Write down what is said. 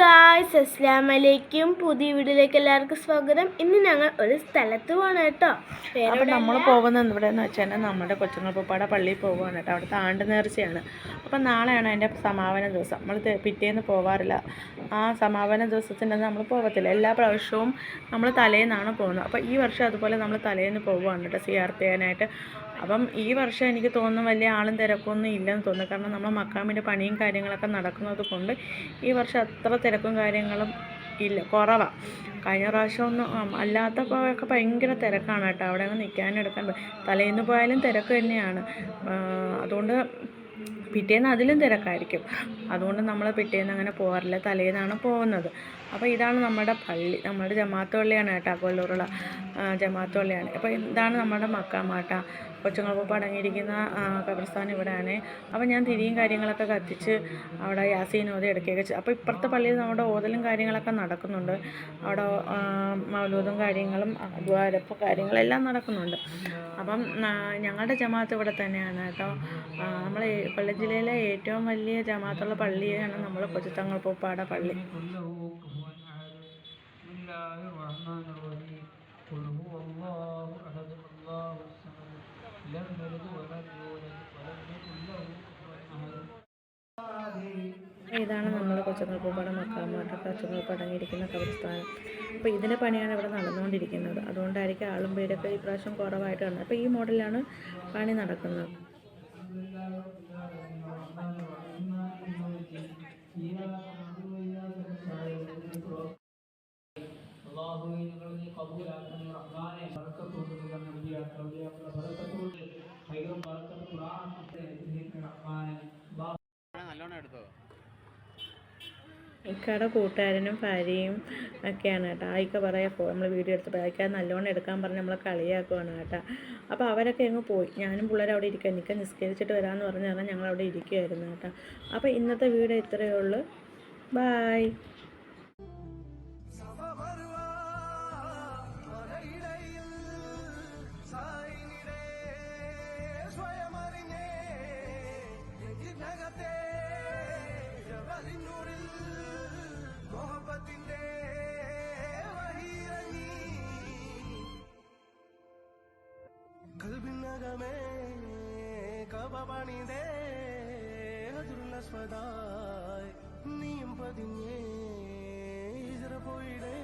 Guys അസ്ലാം അലൈക്കും പുതിയ വീട്ടിലേക്ക് എല്ലാവർക്കും സ്വാഗതം. ഇന്ന് ഞങ്ങൾ ഒരു സ്ഥലത്ത് പോകണം കേട്ടോ. അപ്പം നമ്മൾ പോകുന്നത് എവിടെയെന്ന് വെച്ചാൽ നമ്മുടെ കൊച്ചുങ്ങൾപ്പാട പള്ളിയിൽ പോകുകയാണ് കേട്ടോ. അവിടുത്തെ ആണ്ട് നേർച്ചയാണ് അപ്പം നാളെയാണ് അതിന്റെ സമാപന ദിവസം. നമ്മൾ പിറ്റേന്ന് പോവാറില്ല. ആ സമാപന ദിവസത്തിന്റെ നമ്മൾ പോകത്തില്ല എല്ലാ പ്രാവശ്യവും നമ്മൾ തലേന്നാണ് പോകുന്നത്. അപ്പോൾ ഈ വർഷം അതുപോലെ നമ്മൾ തലേന്ന് പോവുകയാണ് കേട്ടോ സി ആർ ചെയ്യാനായിട്ട്. അപ്പം ഈ വർഷം എനിക്ക് തോന്നുന്നു വലിയ ആളും തിരക്കൊന്നും ഇല്ലെന്ന് തോന്നുന്നു. കാരണം നമ്മൾ മക്കാമിന്റെ പണിയും കാര്യങ്ങളൊക്കെ നടക്കുന്നത് കൊണ്ട് ഈ വർഷം അത്ര തിരക്കും കാര്യങ്ങളും ഇല്ല കുറവാണ് കഴിഞ്ഞ പ്രാവശ്യം ഒന്നും അല്ലാത്തപ്പോഴൊക്കെ ഭയങ്കര തിരക്കാണ് കേട്ടോ. അവിടെ അങ്ങ് നിൽക്കാനും എടുക്കാൻ തലേന്ന് പോയാലും തിരക്ക് തന്നെയാണ്. അതുകൊണ്ട് പിറ്റേന്ന് അതിലും തിരക്കായിരിക്കും. അതുകൊണ്ട് നമ്മൾ പിറ്റേന്ന് അങ്ങനെ പോകാറില്ല തലേന്നാണ് പോകുന്നത്. അപ്പോൾ ഇതാണ് നമ്മുടെ പള്ളി. നമ്മുടെ ജമാഅത്ത് പള്ളിയാണ് കേട്ടോ കൊല്ലൂറുള്ള ജമാഅത്ത് പള്ളിയാണ്. അപ്പോൾ ഇതാണ് നമ്മുടെ മക്കാമാട്ട കൊച്ചുങ്ങൾക്കൊപ്പം അടങ്ങിയിരിക്കുന്ന കബർസ്ഥാൻ ഇവിടെയാണ്. അപ്പോൾ ഞാൻ തിരിയും കാര്യങ്ങളൊക്കെ കത്തിച്ച് അവിടെ യാസീൻ ഓതി എടുക്കുകയൊക്കെ അപ്പോൾ ഇപ്പുറത്തെ പള്ളിയിൽ നമ്മുടെ ഓതലും കാര്യങ്ങളൊക്കെ നടക്കുന്നുണ്ട്. അവിടെ മൗലൂദും കാര്യങ്ങളും ദ്വാരപ്പും കാര്യങ്ങളെല്ലാം നടക്കുന്നുണ്ട്. അപ്പം ഞങ്ങളുടെ ജമാഅത്ത് ഇവിടെ തന്നെയാണ് കേട്ടോ. നമ്മൾ കൊല്ലം ജില്ലയിലെ ഏറ്റവും വലിയ ജമാഅത്തുള്ള പള്ളിയാണ് നമ്മുടെ കൊച്ചുത്തങ്ങൾ പൂപ്പാട പള്ളി. ഇതാണ് നമ്മൾ കൊച്ചുങ്ങൾ പൂപ്പാടം മക്കാമോട്ട കൊച്ചുങ്ങൾ പടങ്ങിയിരിക്കുന്ന കബർസ്ഥാനം. അപ്പോൾ ഇതിന്റെ പണിയാണ് ഇവിടെ നടന്നുകൊണ്ടിരിക്കുന്നത്. അതുകൊണ്ടായിരിക്കും ആളും പേരൊക്കെ ഇപ്രാവശ്യം കുറവായിട്ട് കാണുന്നത് അപ്പോൾ ഈ മോഡലാണ് പണി നടക്കുന്നത്. അള്ളാഹു ഞങ്ങൾ നീ കബൂലാക്കണം റഹ്മാനെ ബർക്കത്തോട് നബിയാക്കളുടെ ബർക്കത്തോട് ഹൈറും ബർക്കത്ത് ഖുർആൻ റഹ്മാനെ എടുത്തോ? ഇക്കയുടെ കൂട്ടുകാരനും ഭാര്യയും ഒക്കെയാണ് കേട്ടോ. ആയിക്ക പറയാ പോ നമ്മൾ വീഡിയോ എടുത്തപ്പോൾ ആയിക്ക നല്ലോണം എടുക്കാൻ പറഞ്ഞ് നമ്മളെ കളിയാക്കുവാണ് കേട്ടോ. അപ്പോൾ അവരൊക്കെ അങ്ങ് പോയി. ഞാനും പിള്ളേർ അവിടെ ഇരിക്കുക നിൽക്കുക നിസ്കരിച്ചിട്ട് വരാമെന്ന് പറഞ്ഞ് പറഞ്ഞാൽ ഞങ്ങൾ അവിടെ ഇരിക്കുമായിരുന്നു കേട്ടോ. അപ്പോൾ ഇന്നത്തെ വീഡിയോ ഇത്രയേ ഉള്ളൂ. ബായ് കൽബിനകമേ കവപണിതേ അതുള്ള സ്വതായ് നീയും പതിഞ്ഞേ ഇതറ പോയിടേ.